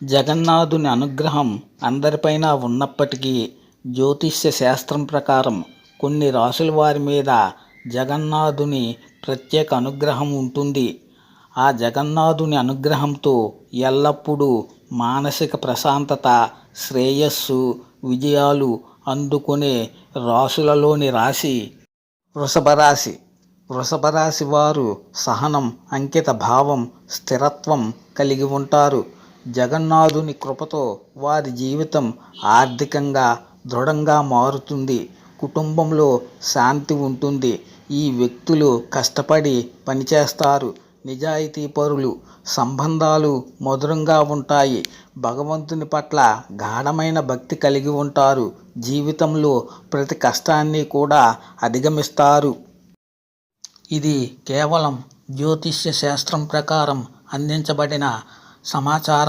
జగన్నాథుని అనుగ్రహం అందరిపైన ఉన్నప్పటికీ జ్యోతిష్య శాస్త్రం ప్రకారం కొన్ని రాసుల వారి మీద జగన్నాథుని ప్రత్యేక అనుగ్రహం ఉంటుంది. ఆ జగన్నాథుని అనుగ్రహంతో ఎల్లప్పుడూ మానసిక ప్రశాంతత శ్రేయస్సు విజయాలు అందుకునే రాసులలోని రాశి వృషభ రాశి. వృషభ రాశి వారు సహనం అంకిత భావం స్థిరత్వం కలిగి ఉంటారు. జగన్నాథుని కృపతో వారి జీవితం ఆర్థికంగా దృఢంగా మారుతుంది. కుటుంబంలో శాంతి ఉంటుంది. ఈ వ్యక్తులు కష్టపడి పనిచేస్తారు. నిజాయితీ పరులు సంబంధాలు మధురంగా ఉంటాయి. భగవంతుని పట్ల గాఢమైన భక్తి కలిగి ఉంటారు. జీవితంలో ప్రతి కష్టాన్ని కూడా అధిగమిస్తారు. ఇది కేవలం జ్యోతిష్య శాస్త్రం ప్రకారం అందించబడిన సమాచారం